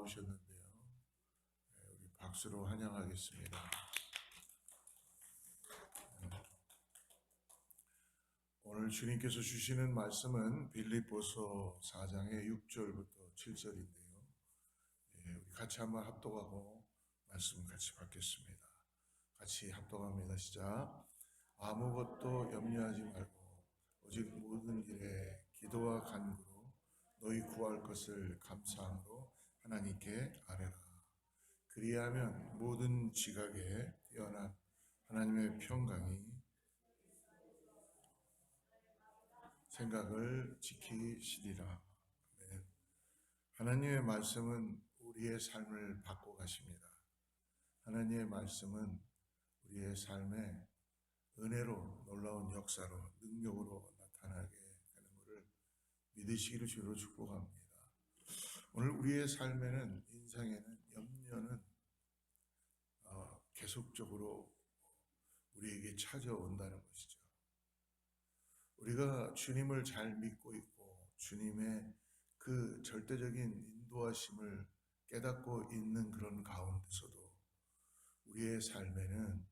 나오셨는데요. 예, 우리 박수로 환영하겠습니다. 예. 오늘 주님께서 주시는 말씀은 빌립보서 4장의 6절부터 7절인데요. 예, 우리 같이 한번 합독하고 말씀 같이 받겠습니다. 같이 합독합니다. 시작. 아무것도 염려하지 말고 오직 모든 일에 기도와 간구로 너희 구할 것을 감사함으로 하나님께 아뢰라. 그리하면 모든 지각에 뛰어난 하나님의 평강이 생각을 지키시리라. 하나님의 말씀은 우리의 삶을 바꿔 가십니다. 하나님의 말씀은 우리의 삶에 은혜로 놀라운 역사로 능력으로 나타나게 되는 것을 믿으시기를 주로 축복합니다. 오늘 우리의 삶에는 인생에는 염려는 어, 계속적으로 우리에게 찾아온다는 것이죠. 우리가 주님을 잘 믿고 있고 주님의 그 절대적인 인도하심을 깨닫고 있는 그런 가운데서도 우리의 삶에는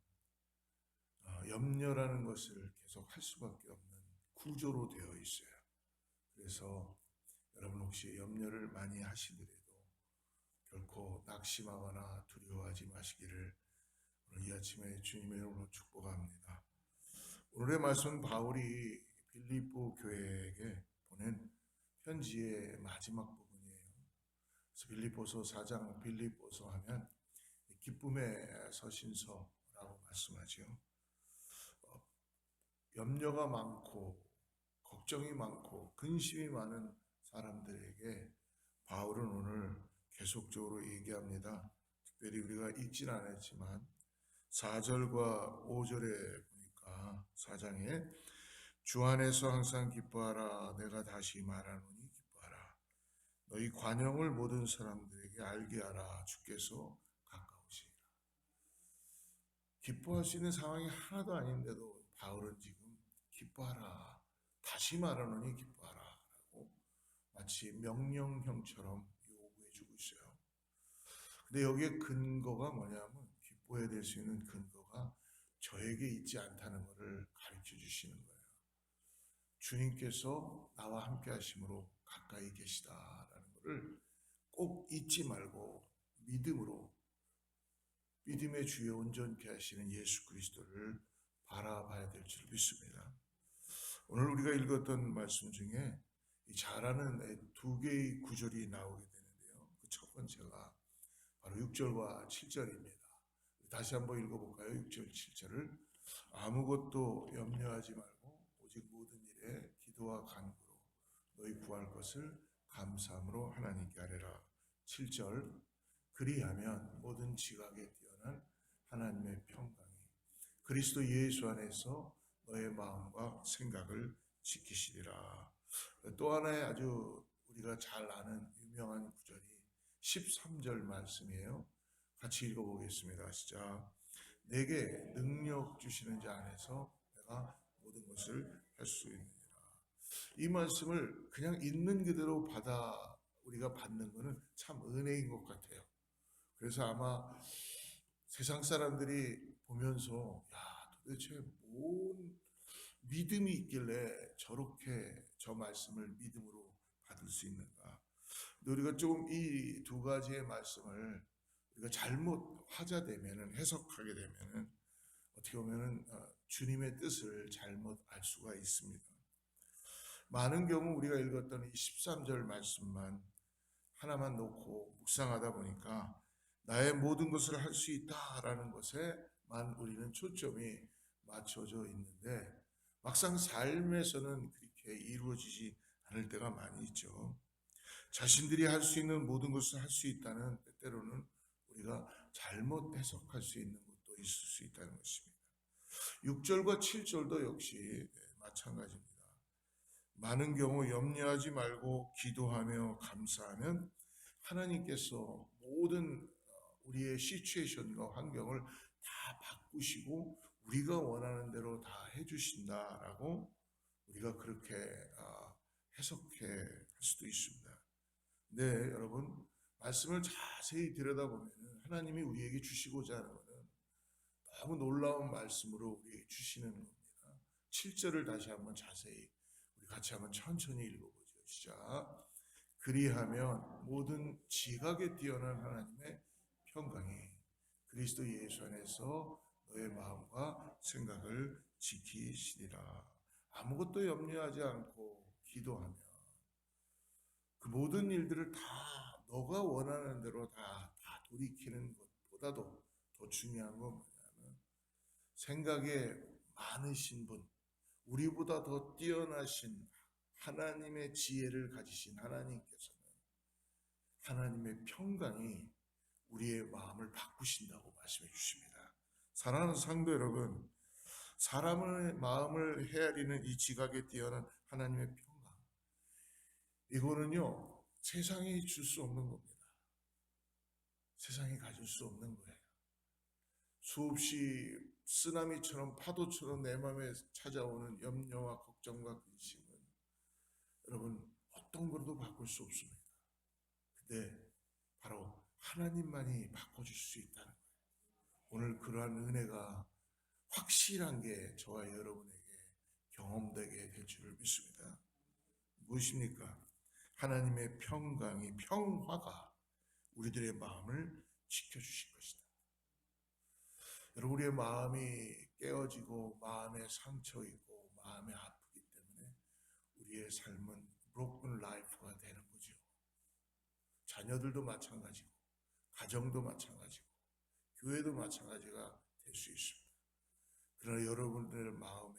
어, 염려라는 것을 계속 할 수밖에 없는 구조로 되어 있어요. 그래서 여러분 혹시 염려를 많이 하시더라도 결코 낙심하거나 두려워하지 마시기를 오늘 이 아침에 주님의 이름으로 축복합니다. 오늘의 말씀 바울이 빌립보 교회에게 보낸 편지의 마지막 부분이에요. 빌립보서 4장 빌립보서 하면 기쁨의 서신서라고 말씀하죠. 어, 염려가 많고 걱정이 많고 근심이 많은 사람들에게 바울은 오늘 계속적으로 얘기합니다. 특별히 우리가 읽진 않았지만 4절과 5절에 보니까 4장에 주 안에서 항상 기뻐하라 내가 다시 말하노니 기뻐하라. 너희 관용을 모든 사람들에게 알게 하라 주께서 가까우시리라. 기뻐할 수 있는 상황이 하나도 아닌데도 바울은 지금 기뻐하라 다시 말하노니 라고 마치 명령형처럼 요구해 주고 있어요 근데 여기에 근거가 뭐냐면 기뻐해야 될 수 있는 근거가 저에게 있지 않다는 것을 가르쳐 주시는 거예요 주님께서 나와 함께 하심으로 가까이 계시다라는 것을 꼭 잊지 말고 믿음으로 믿음의 주에 온전케 하시는 예수 그리스도를 바라봐야 될 줄 믿습니다. 오늘 우리가 읽었던 말씀 중에 잘하는 두 개의 구절이 나오게 되는데요. 그 첫 번째가 바로 6절과 7절입니다. 다시 한번 읽어볼까요? 6절, 7절을 아무것도 염려하지 말고 오직 모든 일에 기도와 간구로 너희 구할 것을 감사함으로 하나님께 아뢰라. 7절 그리하면 모든 지각에 뛰어난 하나님의 평강이 그리스도 예수 안에서 너의 마음과 생각을 지키시리라. 또 하나의 아주 우리가 잘 아는 유명한 구절이 13절 말씀이에요. 같이 읽어보겠습니다. 시작. 내게 능력 주시는 자 안에서 내가 모든 것을 할 수 있느니라. 이 말씀을 그냥 있는 그대로 받아 우리가 받는 것은 참 은혜인 것 같아요. 그래서 아마 세상 사람들이 보면서 야 도대체 뭔 믿음이 있길래 저렇게 저 말씀을 믿음으로 받을 수 있는가? 우리가 조금 이 두 가지의 말씀을 우리가 잘못 화자되면은 해석하게 되면은 어떻게 보면은 어, 주님의 뜻을 잘못 알 수가 있습니다. 많은 경우 우리가 읽었던 이 13절 말씀만 하나만 놓고 묵상하다 보니까 나의 모든 것을 할 수 있다라는 것에만 우리는 초점이 맞춰져 있는데 막상 삶에서는 이루어지지 않을 때가 많이 있죠. 자신들이 할 수 있는 모든 것을 할 수 있다는 때때로는 우리가 잘못 해석할 수 있는 것도 있을 수 있다는 것입니다. 6절과 7절도 역시 마찬가지입니다. 많은 경우 염려하지 말고 기도하며 감사하면 하나님께서 모든 우리의 시츄에이션과 환경을 다 바꾸시고 우리가 원하는 대로 다 해주신다라고 우리가 그렇게 아, 해석해 할 수도 있습니다. 네, 여러분 말씀을 자세히 들여다보면 하나님이 우리에게 주시고자 하는 것은 너무 놀라운 말씀으로 우리에게 주시는 겁니다. 7절을 다시 한번 자세히 우리 같이 한번 천천히 읽어보죠. 시작. 그리하면 모든 지각에 뛰어난 하나님의 평강이 그리스도 예수 안에서 너의 마음과 생각을 지키시리라. 아무것도 염려하지 않고 기도하면 그 모든 일들을 다 너가 원하는 대로 다, 다 돌이키는 것보다도 더 중요한 건 뭐냐면 생각에 많으신 분, 우리보다 더 뛰어나신 하나님의 지혜를 가지신 하나님께서는 하나님의 평강이 우리의 마음을 바꾸신다고 말씀해 주십니다. 사랑하는 상도 여러분, 사람의 마음을 헤아리는 이 지각에 뛰어난 하나님의 평강. 이거는요, 세상이 줄 수 없는 겁니다. 세상이 가질 수 없는 거예요. 수없이 쓰나미처럼 파도처럼 내 마음에 찾아오는 염려와 걱정과 근심은 여러분 어떤 거로도 바꿀 수 없습니다. 근데 바로 하나님만이 바꿔줄 수 있다는 거예요. 오늘 그러한 은혜가 확실한 게 저와 여러분에게 경험되게 될 줄을 믿습니다. 무엇입니까? 하나님의 평강이 평화가 우리들의 마음을 지켜주실 것이다. 여러분 우리의 마음이 깨어지고 마음에 상처 있고 마음에 아프기 때문에 우리의 삶은 broken life가 되는 거죠. 자녀들도 마찬가지고 가정도 마찬가지고 교회도 마찬가지가 될 수 있습니다. 그러나 여러분들의 마음에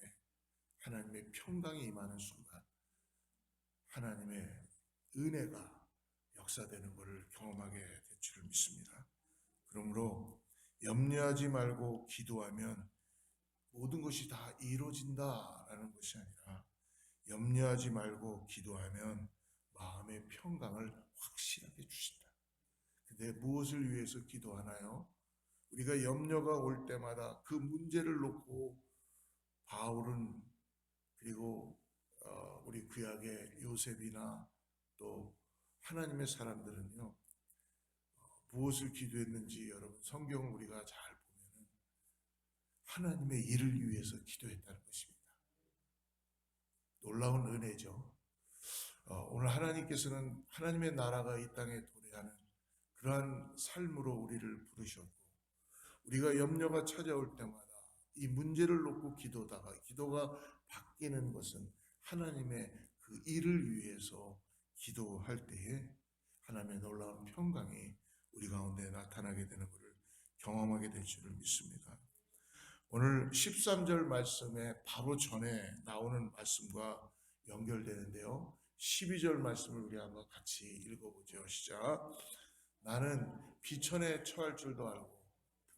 하나님의 평강이 임하는 순간 하나님의 은혜가 역사되는 것을 경험하게 될 줄을 믿습니다. 그러므로 염려하지 말고 기도하면 모든 것이 다 이루어진다라는 것이 아니라 염려하지 말고 기도하면 마음의 평강을 확실하게 주신다. 근데 무엇을 위해서 기도하나요? 우리가 염려가 올 때마다 그 문제를 놓고 바울은 그리고 어, 우리 구약의 요셉이나 또 하나님의 사람들은요 어, 무엇을 기도했는지 여러분 성경을 우리가 잘 보면은 하나님의 일을 위해서 기도했다는 것입니다. 놀라운 은혜죠. 어, 오늘 하나님께서는 하나님의 나라가 이 땅에 도래하는 그러한 삶으로 우리를 부르셨고 우리가 염려가 찾아올 때마다 이 문제를 놓고 기도다가 기도가 바뀌는 것은 하나님의 그 일을 위해서 기도할 때에 하나님의 놀라운 평강이 우리 가운데 나타나게 되는 것을 경험하게 될 줄을 믿습니다. 오늘 13절 말씀에 바로 전에 나오는 말씀과 연결되는데요. 12절 말씀을 우리 한번 같이 읽어보죠. 시작. 나는 비천에 처할 줄도 알고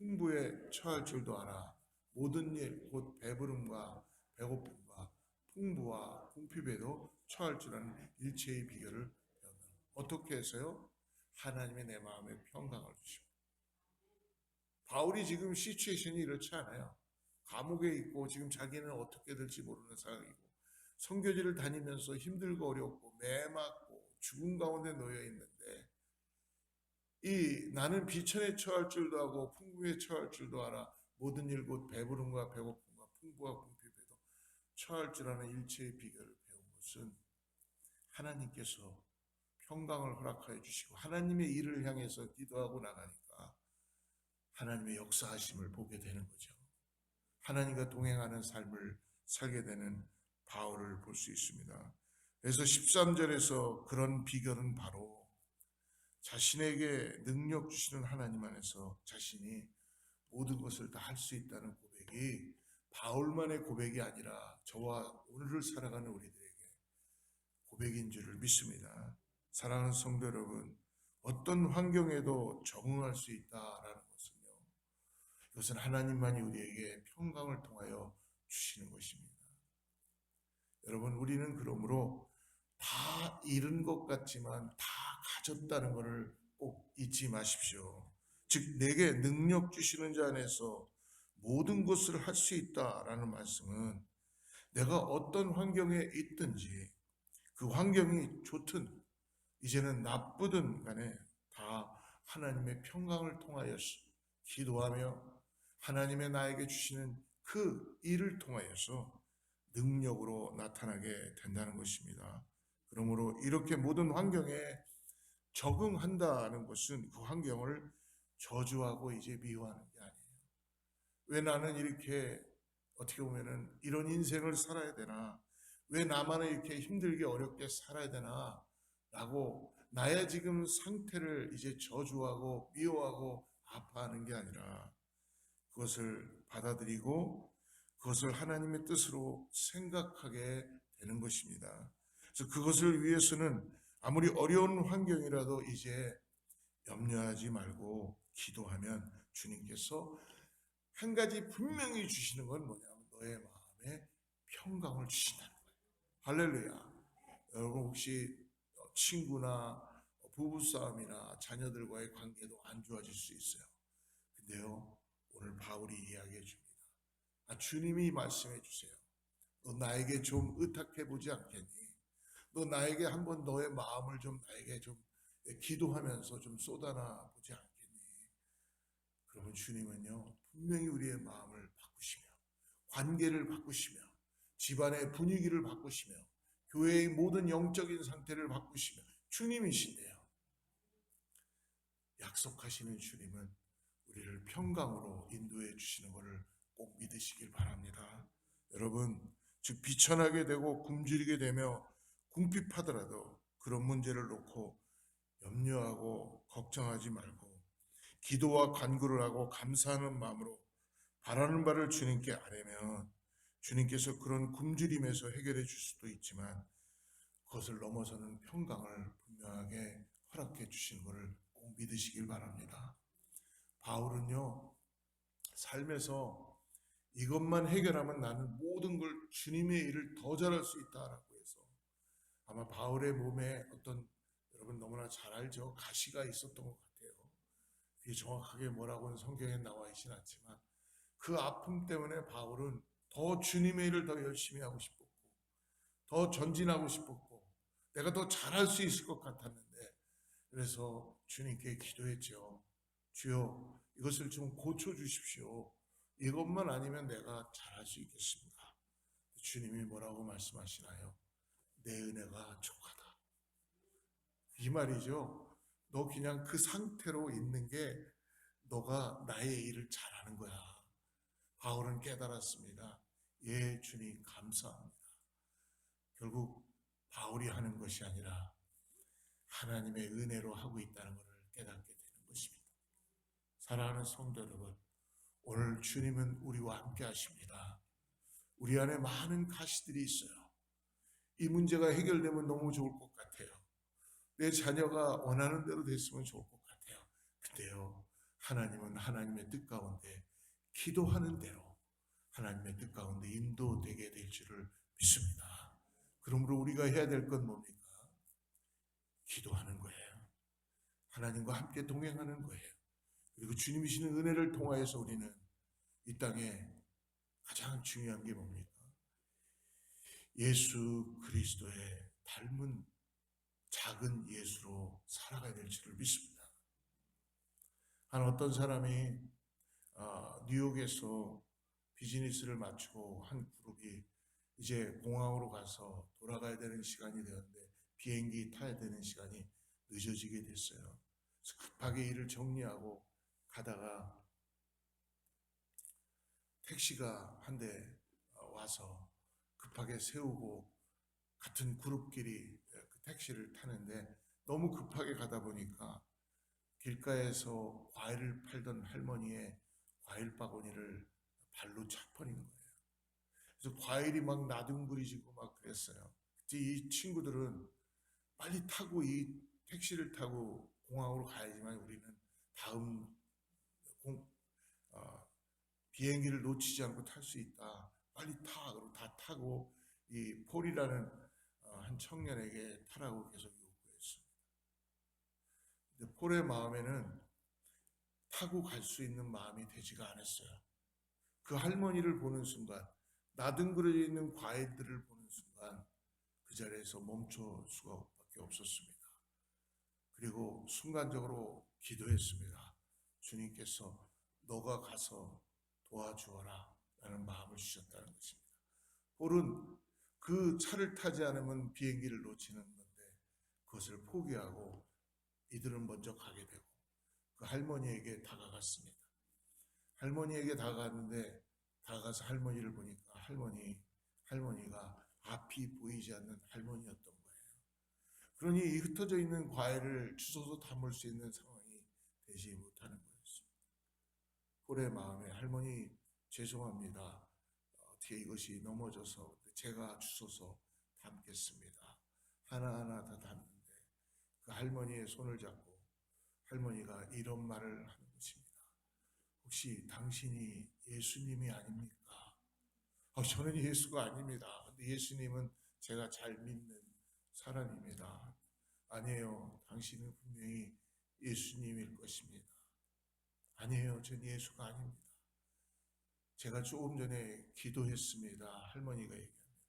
풍부에 처할 줄도 알아. 모든 일, 곧 배부름과 배고픔과 풍부와 궁핍에도 처할 줄 아는 일체의 비결을 배운다. 어떻게 해서요? 하나님의 내 마음에 평강을 주시고. 바울이 지금 시츄에이션이 이렇지 않아요. 감옥에 있고 지금 자기는 어떻게 될지 모르는 상황이고 성교지를 다니면서 힘들고 어렵고 매맞고 죽음 가운데 놓여 있는데 이 나는 비천에 처할 줄도 하고 풍부에 처할 줄도 알아 모든 일 곧 배부름과 배고픔과 풍부와 궁핍에도 처할 줄 아는 일체의 비결을 배운 것은 하나님께서 평강을 허락하여 주시고 하나님의 일을 향해서 기도하고 나가니까 하나님의 역사하심을 보게 되는 거죠. 하나님과 동행하는 삶을 살게 되는 바울을 볼 수 있습니다. 그래서 13절에서 그런 비결은 바로 자신에게 능력 주시는 하나님 안에서 자신이 모든 것을 다 할 수 있다는 고백이 바울만의 고백이 아니라 저와 오늘을 살아가는 우리들에게 고백인 줄을 믿습니다. 사랑하는 성도 여러분, 어떤 환경에도 적응할 수 있다라는 것은요. 이것은 하나님만이 우리에게 평강을 통하여 주시는 것입니다. 여러분, 우리는 그러므로 다 잃은 것 같지만 다 가졌다는 것을 꼭 잊지 마십시오. 즉, 내게 능력 주시는 자 안에서 모든 것을 할 수 있다라는 말씀은 내가 어떤 환경에 있든지 그 환경이 좋든 이제는 나쁘든 간에 다 하나님의 평강을 통하여서 기도하며 하나님의 나에게 주시는 그 일을 통하여서 능력으로 나타나게 된다는 것입니다. 그러므로 이렇게 모든 환경에 적응한다는 것은 그 환경을 저주하고 이제 미워하는 게 아니에요. 왜 나는 이렇게 어떻게 보면은 이런 인생을 살아야 되나? 왜 나만은 이렇게 힘들게 어렵게 살아야 되나? 라고 나의 지금 상태를 이제 저주하고 미워하고 아파하는 게 아니라 그것을 받아들이고 그것을 하나님의 뜻으로 생각하게 되는 것입니다. 그래서 그것을 위해서는 아무리 어려운 환경이라도 이제 염려하지 말고 기도하면 주님께서 한 가지 분명히 주시는 건 뭐냐면 너의 마음에 평강을 주신다는 거예요. 할렐루야. 여러분 혹시 친구나 부부싸움이나 자녀들과의 관계도 안 좋아질 수 있어요. 근데요, 오늘 바울이 이야기해 줍니다. 아, 주님이 말씀해 주세요. 너 나에게 좀 의탁해 보지 않겠니? 너 나에게 한번 너의 마음을 좀 나에게 좀 기도하면서 좀 쏟아나 보지 않겠니? 그러면 주님은요, 분명히 우리의 마음을 바꾸시며, 관계를 바꾸시며, 집안의 분위기를 바꾸시며, 교회의 모든 영적인 상태를 바꾸시며, 주님이신데요. 약속하시는 주님은 우리를 평강으로 인도해 주시는 것을 꼭 믿으시길 바랍니다. 여러분, 즉 비천하게 되고 굶주리게 되며 궁핍하더라도 그런 문제를 놓고 염려하고 걱정하지 말고 기도와 간구를 하고 감사하는 마음으로 바라는 바를 주님께 아뢰면 주님께서 그런 굶주림에서 해결해 줄 수도 있지만 그것을 넘어서는 평강을 분명하게 허락해 주시는 것을 꼭 믿으시길 바랍니다. 바울은요, 삶에서 이것만 해결하면 나는 모든 걸 주님의 일을 더 잘할 수 있다라고 아마 바울의 몸에 어떤 여러분 너무나 잘 알죠 가시가 있었던 것 같아요. 그게 정확하게 뭐라고는 성경에 나와 있진 않지만 그 아픔 때문에 바울은 더 주님의 일을 더 열심히 하고 싶었고 더 전진하고 싶었고 내가 더 잘할 수 있을 것 같았는데 그래서 주님께 기도했죠. 주여 이것을 좀 고쳐 주십시오. 이것만 아니면 내가 잘할 수 있겠습니다. 주님이 뭐라고 말씀하시나요? 내 은혜가 족하다. 이 말이죠. 너 그냥 그 상태로 있는 게 너가 나의 일을 잘하는 거야. 바울은 깨달았습니다. 예, 주님 감사합니다. 결국 바울이 하는 것이 아니라 하나님의 은혜로 하고 있다는 것을 깨닫게 되는 것입니다. 사랑하는 성도 여러분, 오늘 주님은 우리와 함께 하십니다. 우리 안에 많은 가시들이 있어요. 이 문제가 해결되면 너무 좋을 것 같아요. 내 자녀가 원하는 대로 됐으면 좋을 것 같아요. 근데요, 하나님은 하나님의 뜻 가운데 기도하는 대로 하나님의 뜻 가운데 인도되게 될 줄을 믿습니다. 그러므로 우리가 해야 될 건 뭡니까? 기도하는 거예요. 하나님과 함께 동행하는 거예요. 그리고 주님이 시는 은혜를 통하여서 우리는 이 땅에 가장 중요한 게 뭡니까? 예수 그리스도의 닮은 작은 예수로 살아가야 될 줄을 믿습니다. 한 어떤 사람이 어, 뉴욕에서 비즈니스를 마치고 한 그룹이 이제 공항으로 가서 돌아가야 되는 시간이 되었는데 비행기 타야 되는 시간이 늦어지게 됐어요. 급하게 일을 정리하고 가다가 택시가 한 대 와서 급하게 세우고 같은 그룹끼리 그 택시를 타는데 너무 급하게 가다 보니까 길가에서 과일을 팔던 할머니의 과일 바구니를 발로 차버린 거예요. 그래서 과일이 막 나둥그리지고 막 그랬어요. 이 친구들은 빨리 타고 이 택시를 타고 공항으로 가야지만 우리는 다음 공, 어, 비행기를 놓치지 않고 탈 수 있다. 빨리 타. 그리고 다 타고 이 폴이라는 어, 한 청년에게 타라고 계속 요구했습니다. 근데 폴의 마음에는 타고 갈 수 있는 마음이 되지가 않았어요. 그 할머니를 보는 순간 나등그러져 있는 과일들을 보는 순간 그 자리에서 멈출 수가밖에 없었습니다. 그리고 순간적으로 기도했습니다. 주님께서 너가 가서 도와주어라 라는 마음을 주셨다는 것입니다. 볼은 그 차를 타지 않으면 비행기를 놓치는 건데 그것을 포기하고 이들은 먼저 가게 되고 그 할머니에게 다가갔습니다. 할머니에게 다가갔는데 다가가서 할머니를 보니까 할머니 할머니가 앞이 보이지 않는 할머니였던 거예요. 그러니 이 흩어져 있는 과일을 주워서 담을 수 있는 상황이 되지 못하는 거였습니다. 홀의 마음에 할머니 죄송합니다. 어떻게 이것이 넘어져서 제가 주워서 담겠습니다. 하나하나 다 담는데 그 할머니의 손을 잡고 할머니가 이런 말을 하는 것입니다. 혹시 당신이 예수님이 아닙니까? 아, 저는 예수가 아닙니다. 근데 예수님은 제가 잘 믿는 사람입니다. 아니에요. 당신은 분명히 예수님일 것입니다. 아니에요. 전 예수가 아닙니다. 제가 조금 전에 기도했습니다. 할머니가 얘기합니다.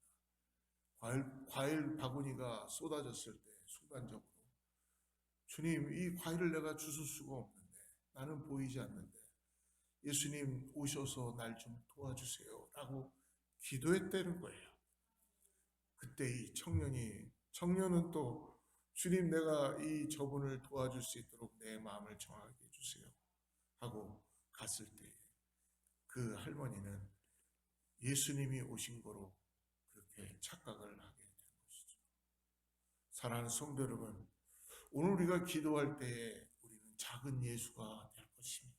과일, 과일 바구니가 쏟아졌을 때 순간적으로 주님 이 과일을 내가 주술 수가 없는데 나는 보이지 않는데 예수님 오셔서 날 좀 도와주세요 라고 기도했다는 거예요. 그때 이 청년이 청년은 또 주님 내가 이 저분을 도와줄 수 있도록 내 마음을 정하게 해주세요 하고 갔을 때 그 할머니는 예수님이 오신 거로 그렇게 착각을 하게 된 것이죠. 사랑하는 성도 여러분, 오늘 우리가 기도할 때에 우리는 작은 예수가 될 것입니다.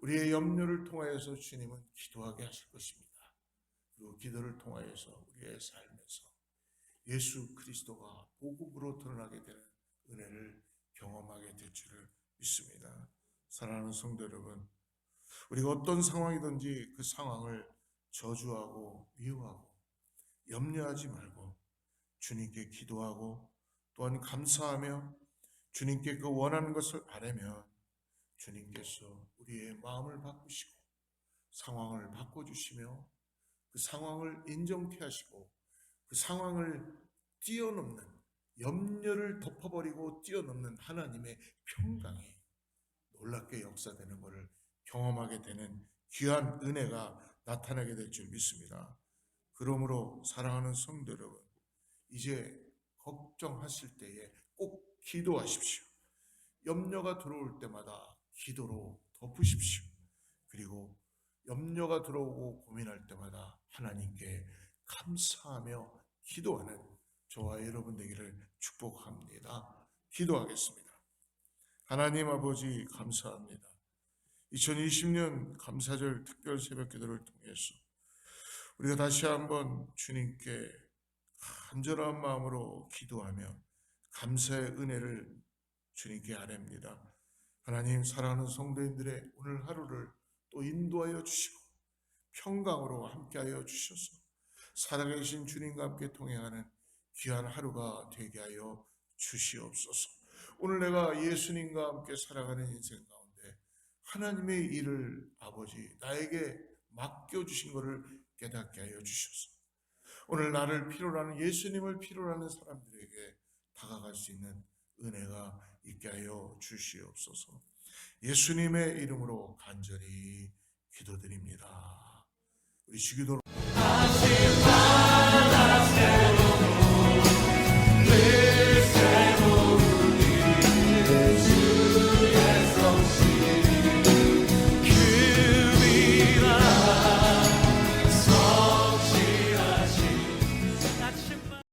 우리의 염려를 통하여서 주님은 기도하게 하실 것입니다. 그리고 기도를 통하여서 우리의 삶에서 예수 그리스도가 복음으로 드러나게 되는 은혜를 경험하게 될 줄을 믿습니다. 사랑하는 성도 여러분, 우리가 어떤 상황이든지 그 상황을 저주하고 미워하고 염려하지 말고 주님께 기도하고 또한 감사하며 주님께 그 원하는 것을 아뢰면 주님께서 우리의 마음을 바꾸시고 상황을 바꿔주시며 그 상황을 인정케 하시고 그 상황을 뛰어넘는 염려를 덮어버리고 뛰어넘는 하나님의 평강이 놀랍게 역사되는 것을 경험하게 되는 귀한 은혜가 나타나게 될 줄 믿습니다. 그러므로 사랑하는 성도 여러분, 이제 걱정하실 때에 꼭 기도하십시오. 염려가 들어올 때마다 기도로 덮으십시오. 그리고 염려가 들어오고 고민할 때마다 하나님께 감사하며 기도하는 저와 여러분 되기를 축복합니다. 기도하겠습니다. 하나님 아버지 감사합니다. 2020년 감사절 특별 새벽 기도를 통해서 우리가 다시 한번 주님께 간절한 마음으로 기도하며 감사의 은혜를 주님께 아뢰입니다. 하나님 사랑하는 성도님들의 오늘 하루를 또 인도하여 주시고 평강으로 함께하여 주셔서 살아계신 주님과 함께 동행하는 귀한 하루가 되게 하여 주시옵소서. 오늘 내가 예수님과 함께 살아가는 인생 가운데 하나님의 일을 아버지 나에게 맡겨주신 것을 깨닫게 하여 주셔서. 오늘 나를 필요로 하는 예수님을 필요로 하는 사람들에게 다가갈 수 있는 은혜가 있게 하여 주시옵소서. 예수님의 이름으로 간절히 기도드립니다. 우리 주기도로.